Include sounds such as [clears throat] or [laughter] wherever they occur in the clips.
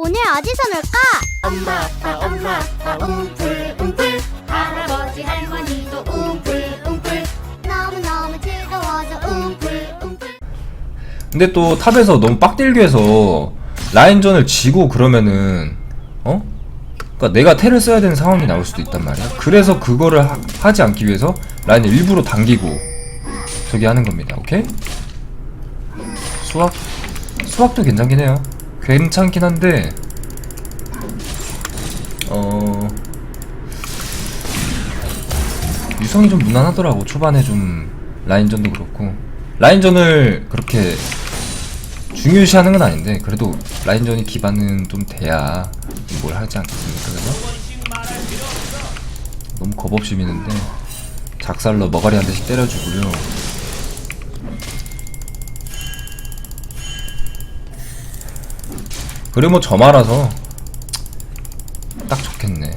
오늘 어디서 놀까? 엄마 아빠 엄마 아빠 웅플 웅플 할아버지 할머니도 웅플 웅플 너무너무 즐거워서 웅플 웅플 근데 또 탑에서 너무 빡딜교해서 라인전을 지고 그러면은 어? 그러니까 내가 텔을 써야 되는 상황이 나올 수도 있단 말이야. 그래서 그거를 하, 지 않기 위해서 라인을 일부러 당기고 저기 하는 겁니다. 오케이? 수학 수학도 괜찮긴 해요. 괜찮긴 한데 어 유성이 좀 무난하더라고 초반에 좀 라인전도 그렇고. 라인전을 그렇게 중요시하는 건 아닌데 그래도 라인전이 기반은 좀 돼야 뭘 하지 않겠습니까 그래서 너무 겁없이 미는데 작살로 머가리 한 대씩 때려주고요 그리고 뭐 저말아서 딱 좋겠네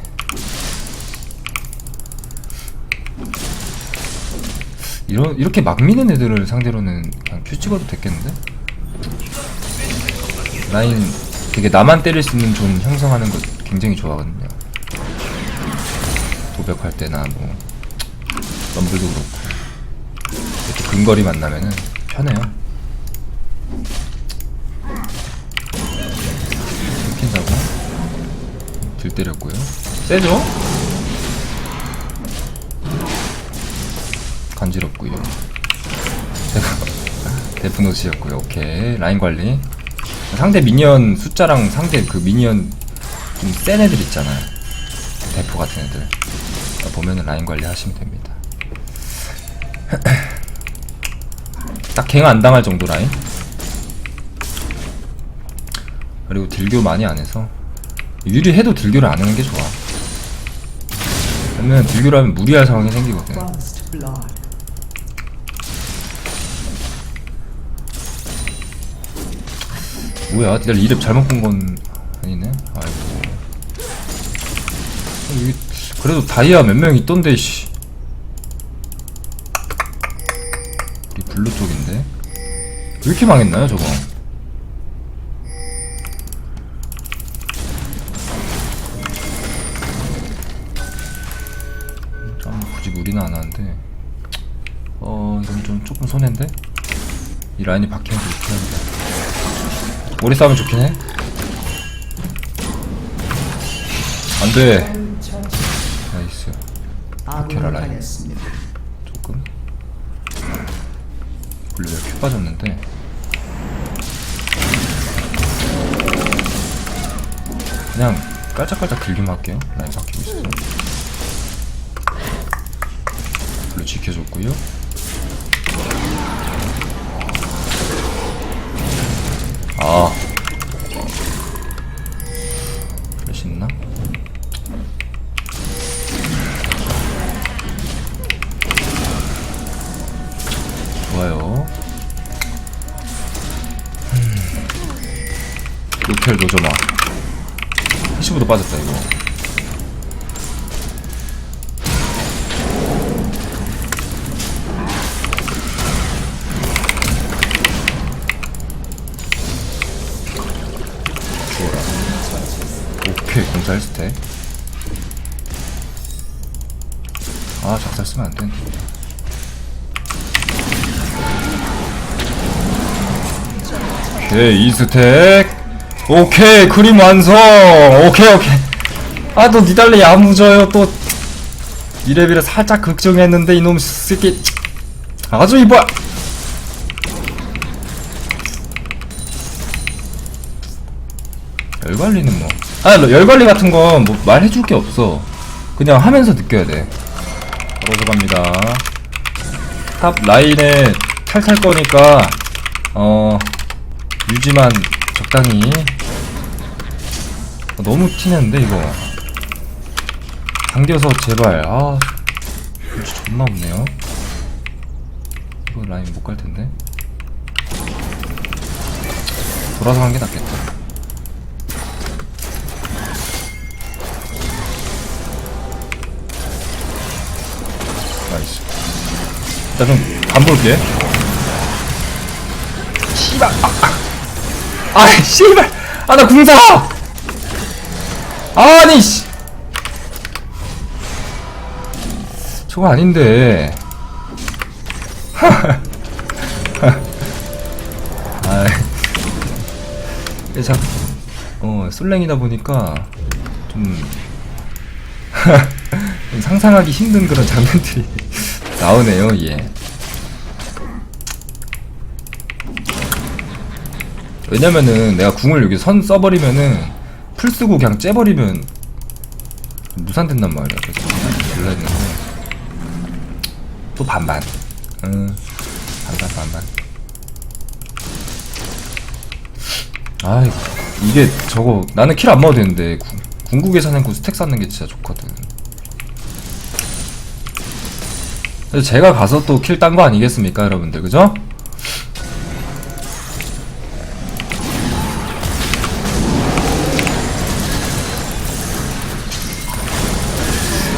이런 이렇게 막 미는 애들을 상대로는 그냥 큐 찍어도 됐겠는데? 라인 되게 나만 때릴 수 있는 존 형성하는 거 굉장히 좋아하거든요. 도벽할 때나 뭐 럼블도 그렇고 이렇게 근거리 만나면은 편해요. 들 때렸고요. 세죠? 간지럽고요. 데프노시였고요. [laughs] 오케이 라인 관리. 상대 미니언 숫자랑 상대 그 미니언 좀 센 애들 있잖아요. 대포 같은 애들. 보면은 라인 관리 하시면 됩니다. [laughs] 딱 갱 안 당할 정도 라인. 그리고 딜교 많이 안 해서 유리해도 딜교를 안 하는 게 좋아. 왜냐면 딜교를 하면 무리할 상황이 생기거든. 뭐야, 내가 이름 잘못 본 건 아니네. 아이고. 그래도 다이아 몇 명 있던데, 씨. 우리 블루 쪽인데. 왜 이렇게 망했나요, 저거? 라인이 박히면 좋긴 한데. 오래 싸우면 좋긴 해. 안 돼. 나이스. 아군을 라인. 조금. 블루에 큐 빠졌는데. 그냥 깔짝깔짝 길기만 할게요. 라인 바뀌고 있어서. 블루 지켜줬고요. 아. 오케이, 공사 1스택. 아, 작살 쓰면 안 되는데. 오케이, 2스택. 오케이, 그림 완성. 오케이, 오케이. 아, 또 니달리 야무져요, 또. 이레비를 살짝 걱정했는데, 이놈 새끼. 아주 이뻐. 열관리는 뭐. 아, 열관리 같은 건 뭐 말해줄 게 없어. 그냥 하면서 느껴야 돼. 걸어서 갑니다. 탑 라인에 탈탈 거니까, 어, 유지만 적당히. 어, 너무 티내는데, 이거. 당겨서 제발, 아, 유지 존나 없네요. 이거 라인 못 갈 텐데. 돌아서 간게 낫겠다. 나좀안 볼게. 씨발. 아, 아. 아, 씨발. 아, 나 궁사. 아니 씨 저거 아닌데 [laughs] 아 참, 어 솔랭이다 보니까 좀 [laughs] 좀 상상하기 힘든 그런 장면들이 나오네요 예. 왜냐면은 내가 궁을 여기 선 써버리면은 풀 쓰고 그냥 째버리면 무산된단 말이야. 그래서 했는데. 또 반반. 응. 반반 반반. 아 이게 저거 나는 킬 안 먹어도 되는데 궁- 궁극에 사냥꾼 스택 쌓는 게 진짜 좋거든 제가 가서 또 킬 딴 거 아니겠습니까 여러분들 그죠?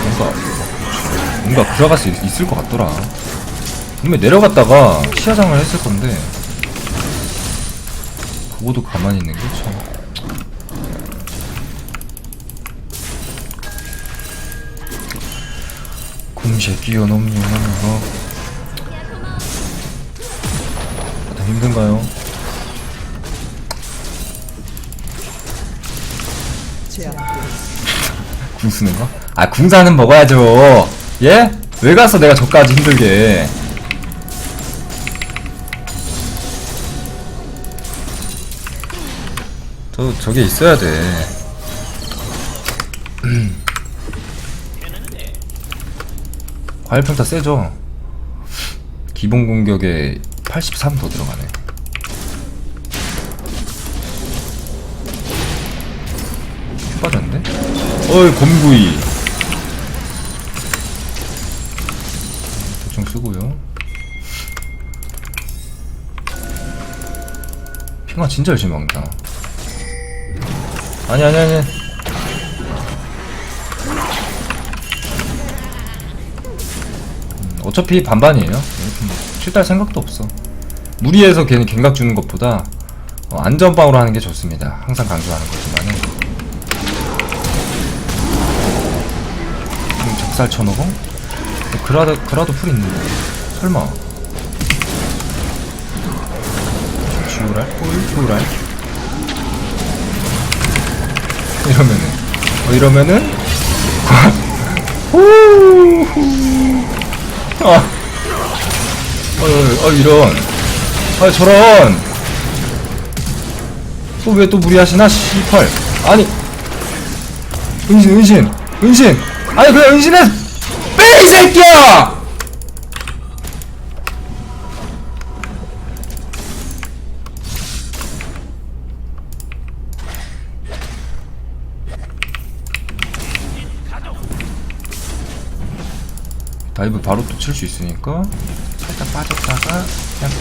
뭔가 뭔가 들어갈 수 있, 있을 것 같더라 분명 내려갔다가 시야장을 했을 건데 그거도 가만히 있는 게 참. Kum시에 끼어넘는 거. 다 힘든가요? 궁 쓰는 거? 아, 궁사는 먹어야죠. 예? 왜 가서 내가 저까지 힘들게. 저, 저게 있어야 돼. 과일평타 세죠? 기본 공격에 83 더 들어가네. 빠졌는데? 어이 곰구이 대충 쓰고요 핑화 진짜 열심히 먹는다 아니 아니 아니 어차피 반반이에요. 칠달 생각도 없어. 무리해서 괜히 갱각 주는 것보다 어, 안전빵으로 하는 게 좋습니다. 항상 강조하는 거지만은. 음, 적살 쳐먹어? 그라도, 그라도 풀 있는데. 설마. 슈랄? 슈랄? 이러면은. 어 이러면은? [laughs] 후 아. 어, 어, 어 이런. 아 저런. 또 왜 또 무리하시나 씨펄 아니. 은신 은신 은신. 아니 그냥 은신해 빼 이 새끼야 다이브 바로 또 칠 수 있으니까 살짝 빠졌다가 그냥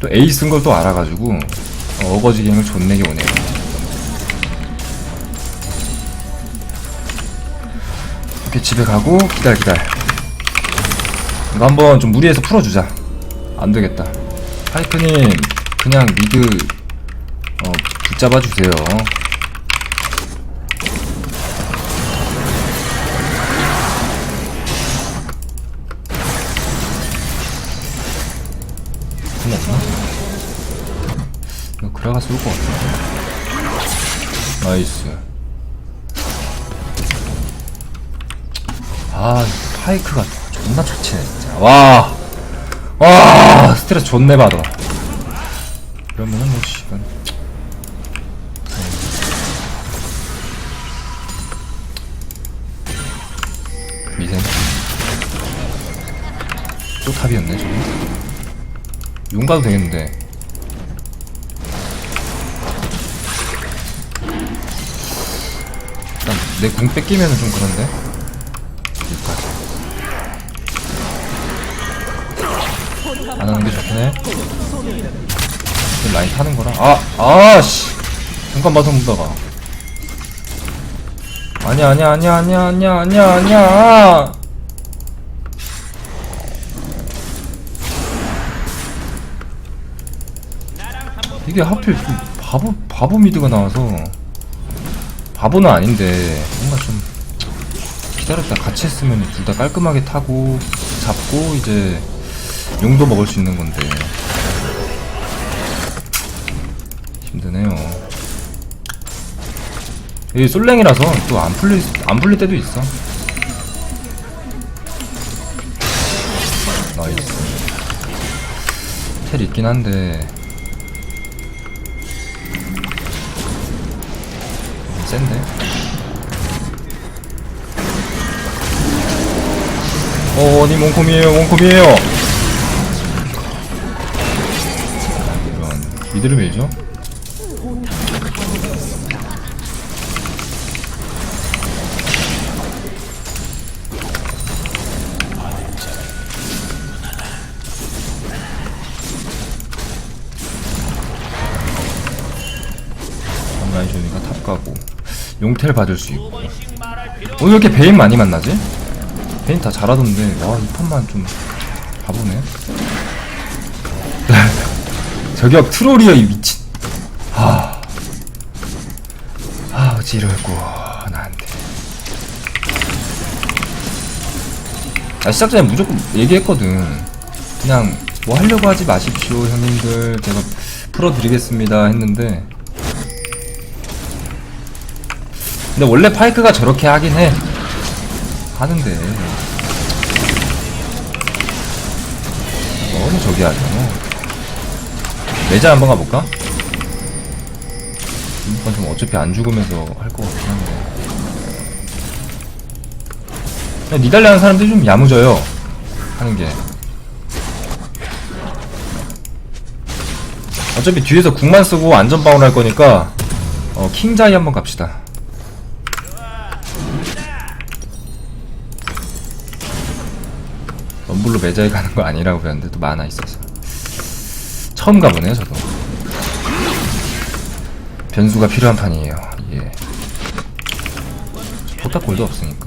또 A 쓴 걸 또 알아가지고 어, 어거지 갱을 존내게 오네요. 이렇게 집에 가고 기다려 기다려. 이거 한번 좀 무리해서 풀어주자. 안되겠다. 파이크님 그냥 미드 어, 붙잡아주세요 쏠 것 같은데. 나이스. 아 파이크가 존나 좋치네 진짜. 와. 와, 스트레스 존내 받아. 그러면은 뭐 시간 미생. 또 탑이었네 저거 용 가도 되겠는데 내 궁 뺏기면은 좀 그런데? 여기까지 안 하는 게 좋긴 해. 라인 타는 거라 아 아씨. 잠깐 봐서 보다가. 아니야 아니야 아니야 아니야 아니야 아니야 아니야. 이게 하필 그 바보 바보 미드가 나와서 바보는 아닌데 뭔가 좀 기다렸다 같이 했으면 둘 다 깔끔하게 타고 잡고 이제 용도 먹을 수 있는 건데 힘드네요. 이 솔랭이라서 또 안 풀릴 안 풀릴 때도 있어. 나이스. 텔 있긴 한데 센데. 어, 니 몽콤이에요, 몽콤이에요. 이런 미드를 밀죠? 용텔 받을 수 있고. 오늘 왜 이렇게 베인 많이 만나지? 베인 다 잘하던데. 와 이 판만 좀 바보네. [laughs] 저격 트롤이야 이 미친. 하... 아 어지럽고 나한테. 아 시작 전에 무조건 얘기했거든. 그냥 뭐 하려고 하지 마십시오 형님들. 제가 풀어드리겠습니다 했는데 근데 원래 파이크가 저렇게 하긴 해. 하는데. 너무 저기 하잖아. 매자 한번 가볼까? 이번 좀 어차피 안 죽으면서 할 것 같긴 한데. 니달리 하는 사람들이 좀 야무져요. 하는 게. 어차피 뒤에서 궁만 쓰고 안전바운 할 거니까, 어, 킹자이 한번 갑시다. 럼블로 매자에 가는 거 아니라고 그랬는데 또 만화 있어서. 처음 가보네요 저도. 변수가 필요한 판이에요. 예. 포탑 골도 없으니까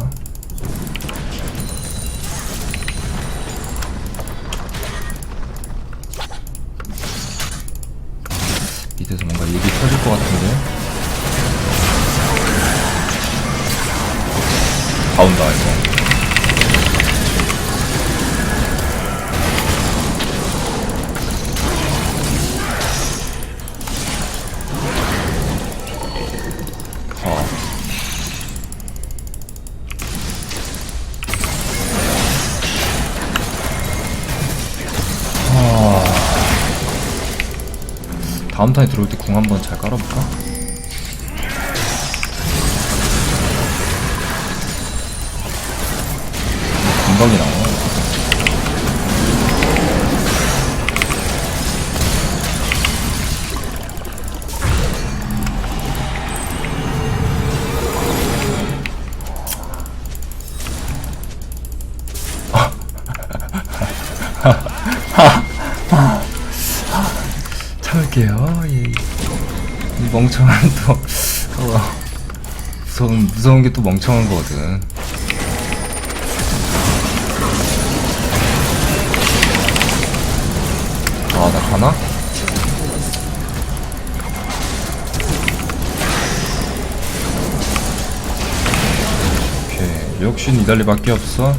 다음 턴에 들어올 때 궁 한번 잘 깔아볼까? 금방이 나와. 무서운 게 또 멍청한 거거든. 아, 나 가나? 오케이. 역시 니달리밖에 없어.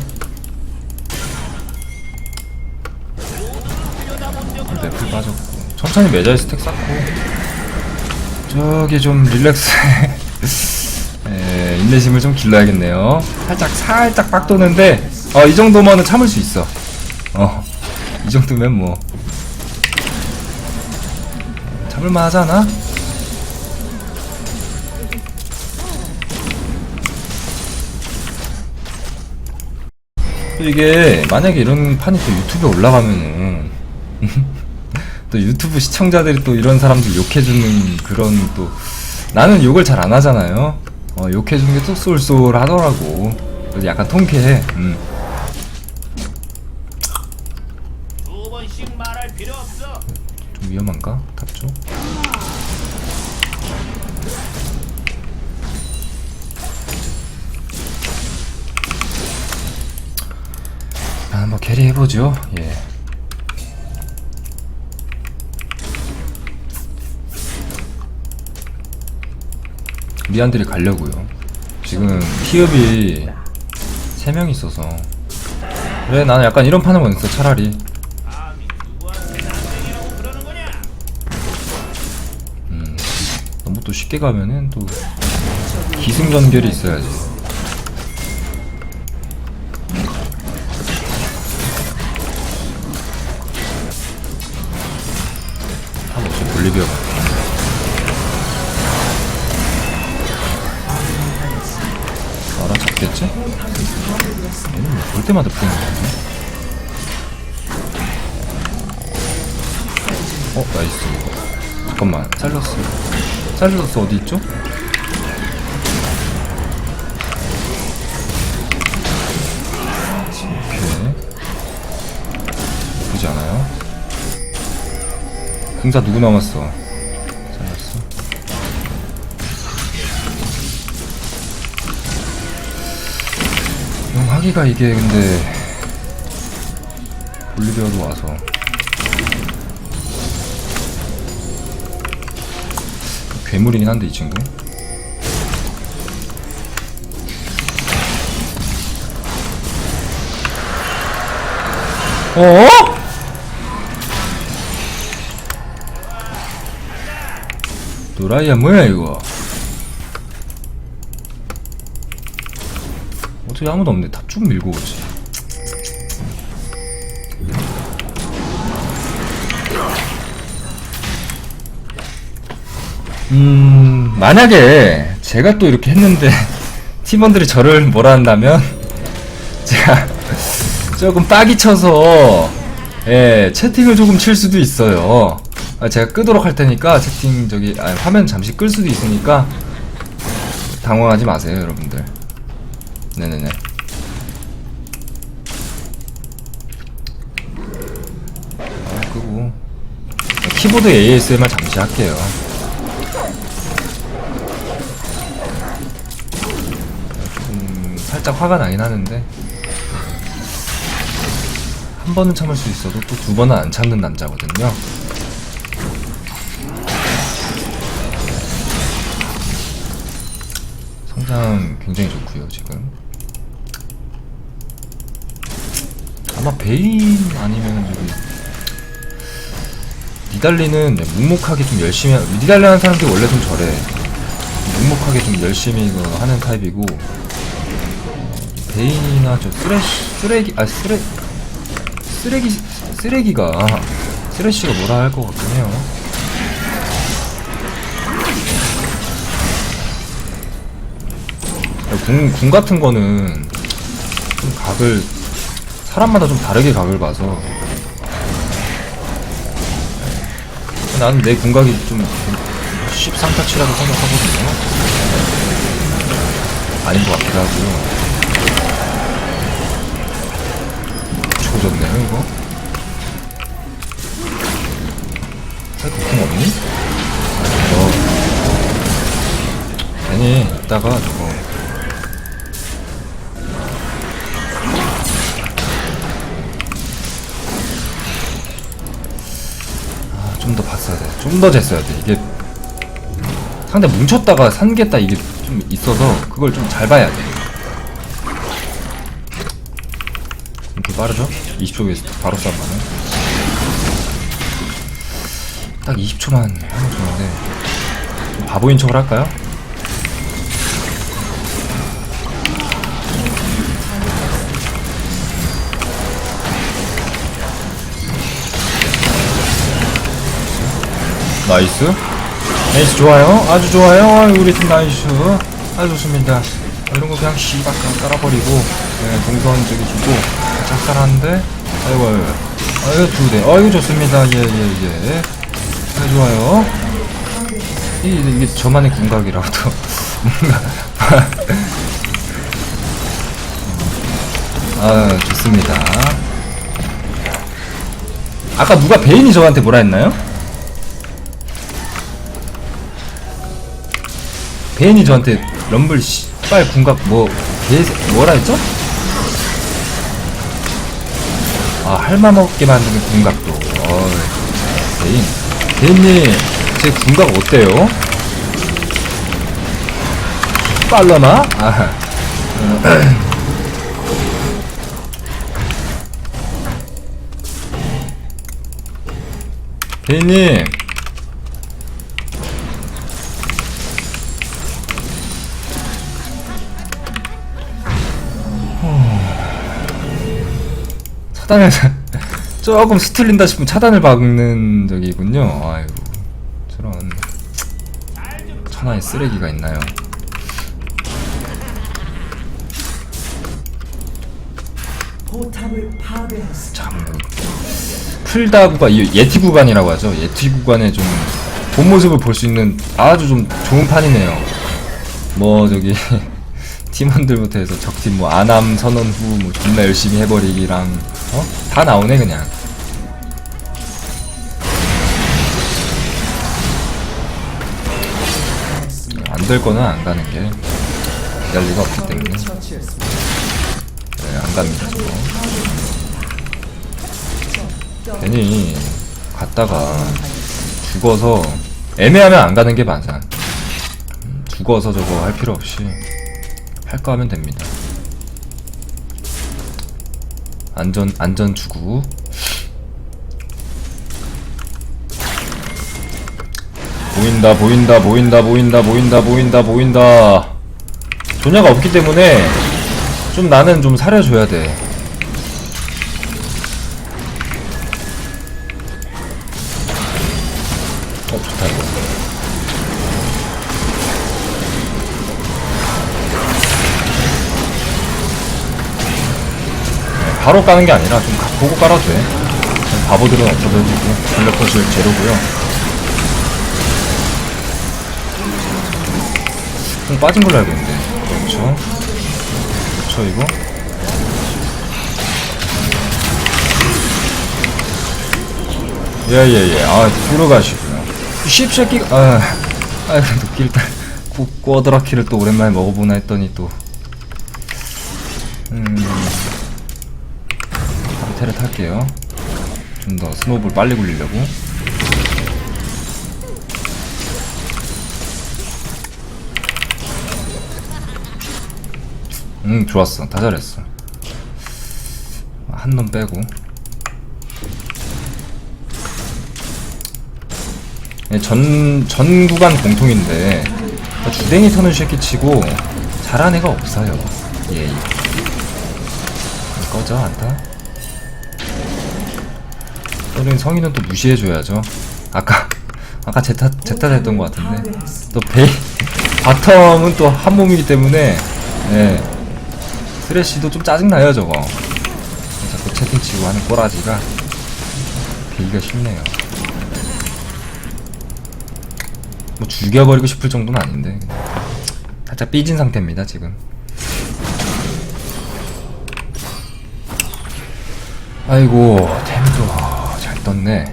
네, 풀 빠졌고. 천천히 매자에 스택 쌓고. 저기 좀 릴렉스. [laughs] 에, 인내심을 좀 길러야겠네요. 살짝, 살짝 빡 도는데, 어, 이 정도면은 참을 수 있어. 어, 이 정도면 뭐. 참을만 하잖아? 이게 만약에 이런 판이 또 유튜브에 올라가면은 [laughs] 또 유튜브 시청자들이 또 이런 사람들 욕해주는 그런 또 나는 욕을 잘 안 하잖아요. 어, 욕해주는 게또 쏠쏠하더라고. 그래서 약간 통쾌해. 음. 두 번씩 말할 필요 없어. 좀 위험한가? 탑 쪽? 아, 한번 캐리 해보죠. 예. 미안들이 가려고요. 지금 피읍이 3명 있어서 그래 나는 약간 이런 판을 원했어 차라리 거냐? 너무 또 쉽게 가면은 또 기승전결이 있어야지. 한 없이 볼리비아 가. 때마다 보이는 거지? 어, 나이스. 잠깐만, 잘렸어. 잘렸어, 어디 있죠? 오케이. 나쁘지 않아요? 공사 누구 남았어? 하기가 이게 근데 볼리비아도 와서. 괴물이긴 한데 이 친구? 어? 도라이야 뭐야 이거 어떻게 아무도 없네 다 쭉 밀고 오지? 음 만약에 제가 또 이렇게 했는데 [laughs] 팀원들이 저를 뭐라 한다면 [laughs] 제가 조금 빡이 쳐서 예 채팅을 조금 칠 수도 있어요. 아, 제가 끄도록 할 테니까 채팅 저기 아, 화면 잠시 끌 수도 있으니까 당황하지 마세요 여러분들 네네네 아 끄고 키보드 ASMR 잠시 할게요 좀 살짝 화가 나긴 하는데 한 번은 참을 수 있어도 또 두 번은 안 참는 남자거든요. 성장 굉장히 좋고요 지금. 아마 베인 아니면 저기 니달리는 네, 묵묵하게 좀 열심히 하- 니달리 하는 사람들이 원래 좀 저래. 묵묵하게 좀 열심히 이거 하는 타입이고 어, 베인이나 저 쓰레쉬 쓰레기 아 쓰레 쓰레기 쓰레기가 쓰레쉬가 뭐라 할 것 같긴 해요. 궁, 궁 같은 거는 좀 각을 사람마다 좀 다르게 각을 봐서 나는 내 궁각이 좀 쉽상타치라고 생각하거든요. 아닌 것 같기도 하고요. 조졌네요 이거 왜 도킹 없니? 어 괜히 이따가 저거 좀 더 쟀어야 돼 이게 상대 뭉쳤다가 산겠다 이게 좀 있어서 그걸 좀 잘 봐야 돼 이렇게 빠르죠? 20초 에서 바로 쏴가는 딱 20초만 하면 좋은데 좀 바보인 척을 할까요? 나이스. 나이스 좋아요. 아주 좋아요. 아유, 우리 팀 나이스. 아주 좋습니다. 이런 거 그냥 씨박 그냥 깔아버리고 네, 동선 저기 주고. 작살하는데? 아이고 아이고 아이고. 두대. 아이고 좋습니다. 예예예. 아주 좋아요. 이게, 이게 저만의 궁각이라고도. [laughs] 뭔가. 아 좋습니다. 아까 누가 베인이 저한테 뭐라 했나요? 베인이 저한테 럼블 씨발 궁각 뭐 개, 뭐라 했죠? 아 할마먹게 만드는 궁각도 어 베인 베인님 제 궁각 어때요? 빨라나? 아. [clears throat] 개인님 차단을 [laughs] 조금 스틀린다 싶으면 차단을 박는 적이군요. 아이고 저런 천하의 쓰레기가 있나요? 참 풀다 구간 이 예티 구간이라고 하죠. 예티 구간에 좀 본 모습을 볼 수 있는 아주 좀 좋은 판이네요. 뭐 저기 [laughs] 팀원들부터 해서 적팀 뭐 아남 선언 후뭐 존나 열심히 해버리기랑 어? 다 나오네 그냥. 안 될 거는 안 가는 게될 리가 없기 때문에. 네, 안 갑니다 저거. 괜히 갔다가 죽어서 애매하면 안 가는 게 맞아. 음, 죽어서 저거 할 필요 없이 할거 하면 됩니다. 안전 안전 추구. 보인다 보인다 보인다 보인다 보인다 보인다 보인다. 조냐가 없기 때문에 좀 나는 좀 사려줘야 돼. 바로 까는 게 아니라 좀 가- 보고 깔아도 돼. 바보들은 없어져도 되고 블랙퍼즐 제로고요. 좀 빠진 걸로 알고 있는데 그렇죠? 그렇죠 이거? 예예예 아 들어가시고요 씹새끼가 아 아이고 느낄 때 꼬드라키를 또 오랜만에 먹어보나 했더니 또 테를 탈게요. 좀 더 스노우볼 빨리 굴리려고. 응 좋았어. 다 잘했어. 한 놈 빼고. 예, 전, 전 구간 공통인데 뭐 주댕이 터는 새끼 치고 잘한 애가 없어요. 예, 예. 꺼져 안타 또는 성인은 또 무시해줘야죠. 아까 아까 제타 제타 했던 것 같은데. 또 베이 바텀은 또 한 몸이기 때문에 예. 쓰레쉬도 좀 짜증 나요 저거. 자꾸 채팅 치고 하는 꼬라지가 베기가 쉽네요. 뭐 죽여버리고 싶을 정도는 아닌데. 살짝 삐진 상태입니다 지금. 아이고 템도. 잘 떴네.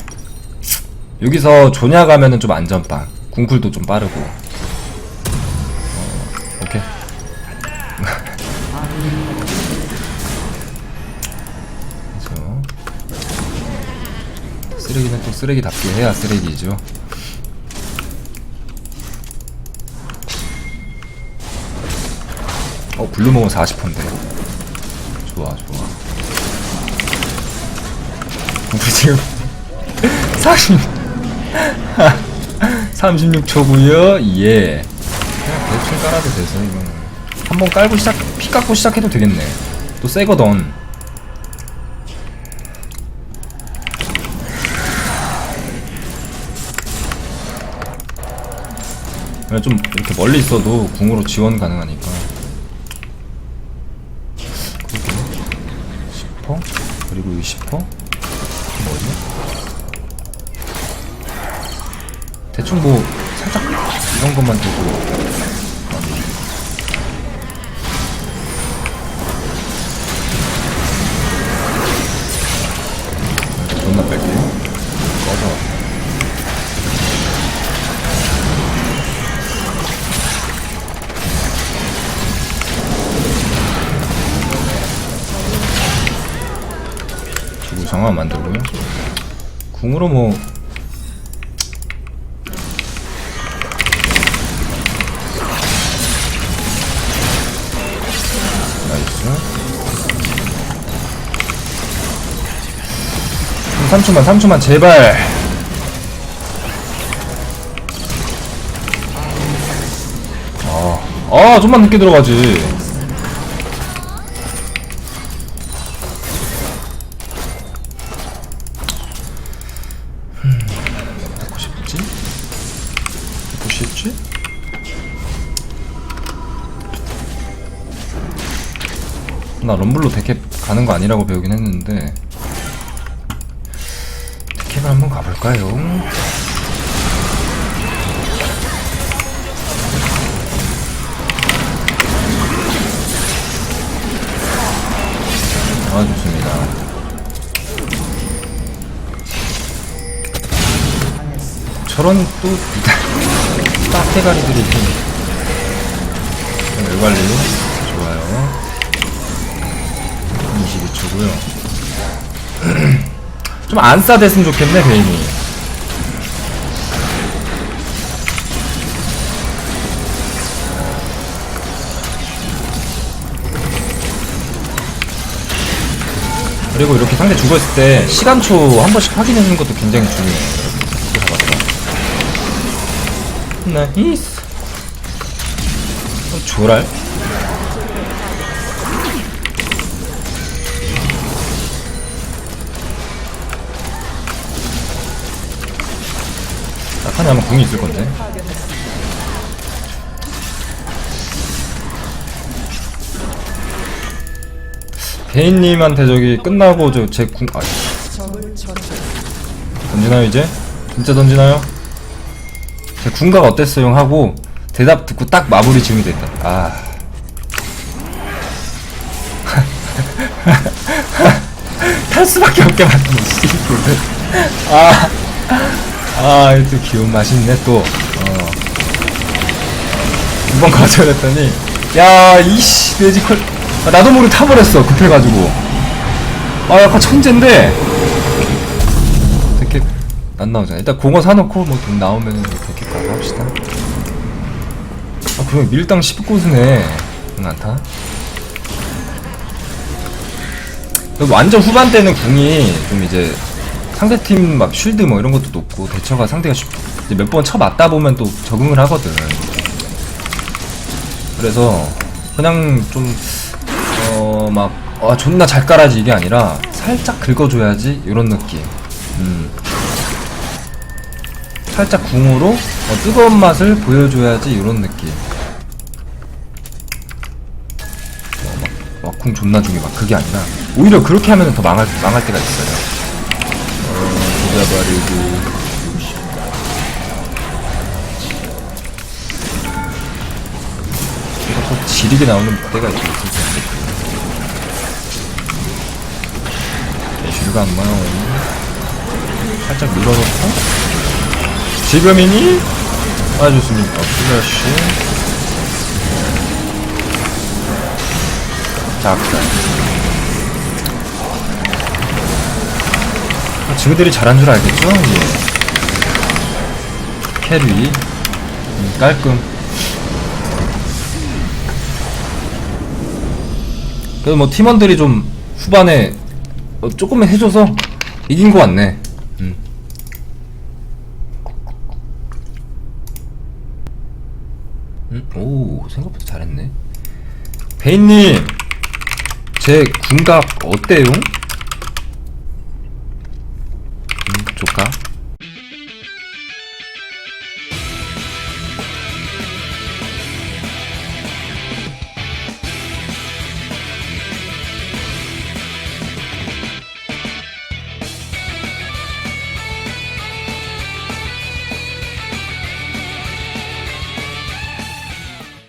여기서 조냐 가면은 좀 안전빵. 궁쿨도 좀 빠르고. 어, 오케이. [laughs] 그래서 쓰레기는 또 쓰레기답게 해야 쓰레기죠. 어 블루몽은 40%인데. 좋아 좋아. 우리 [laughs] 지금 40 36초구요. [laughs] 예. 그냥 대충 깔아도 돼서 이거는. 한번 깔고 시작 피 깎고 시작해도 되겠네. 또 새거던 그냥 좀 이렇게 멀리 있어도 궁으로 지원 가능하니까. 그리고 10퍼? 그리고 이 10퍼? 뭐지? 대충 뭐 살짝 이런 것만 두고. 존나 뺄게 꺼져 지구 정화 만들고요. 궁으로 뭐 3초만 3초만 제발 아, 아 좀만 늦게 들어가지 음, 듣고 싶지? 듣고 싶지? 나 럼블로 데캡 가는 거 아니라고 배우긴 했는데 볼까요? 아 좋습니다. 저런 또 [laughs] 딱대가리들이 좀 열관리 좋아요. 22초고요. [clears throat] 좀 안싸 됐으면 좋겠네 베인 그리고 이렇게 상대 죽어있을 때 시간초 한 번씩 확인해주는 것도 굉장히 중요해요. 나이스. 어, 조랄? 나타니 아마 궁이 있을 건데. 베인님한테 저기 끝나고 저제 궁, 아. 던지나요 이제? 진짜 던지나요? 제 궁각 어땠어요 형 하고 대답 듣고 딱 마무리 지으면 됐다. 아. [laughs] 탈 수밖에 없게 만드는 씨부를. 아. 아, 이또 귀여운 맛이 있네 또. 어. 두번 가져냈더니 야, 이씨 매지컬. 아, 나도 모르게 타버렸어 급해가지고. 아, 약간 천재인데. 이렇게 안 나오잖아. 일단 공어 사놓고 뭐 돈 나오면은 이렇게 가고 합시다. 아, 그럼 밀당 10곳이네. 응, 안타. 완전 후반 때는 궁이 좀 이제 상대팀 막 쉴드 뭐 이런 것도 높고 대처가 상대가 몇 번 쳐 맞다 보면 또 적응을 하거든. 그래서 그냥 좀어 막 아 존나 잘 깔아지 이게 아니라 살짝 긁어줘야지 이런 느낌. 음. 살짝 궁으로 어, 뜨거운 맛을 보여줘야지 이런 느낌. 막궁 존나 중에 막 그게 아니라 오히려 그렇게 하면 더 망할 망할 때가 있어요. 어, 부자바리고 지리게 나오는 때가 있을 슈가 안 나오고 살짝 눌러놓고 지금이니? 아 좋습니다. 어, 플래시 작다. 아, 지그들이 잘한 줄 알겠죠? 예. 캐리 음, 깔끔 그래도 뭐 팀원들이 좀 후반에 어, 조금만 해줘서 이긴 거 같네 음. 음? 오 생각보다 잘했네 베인님 제 궁각 어때요?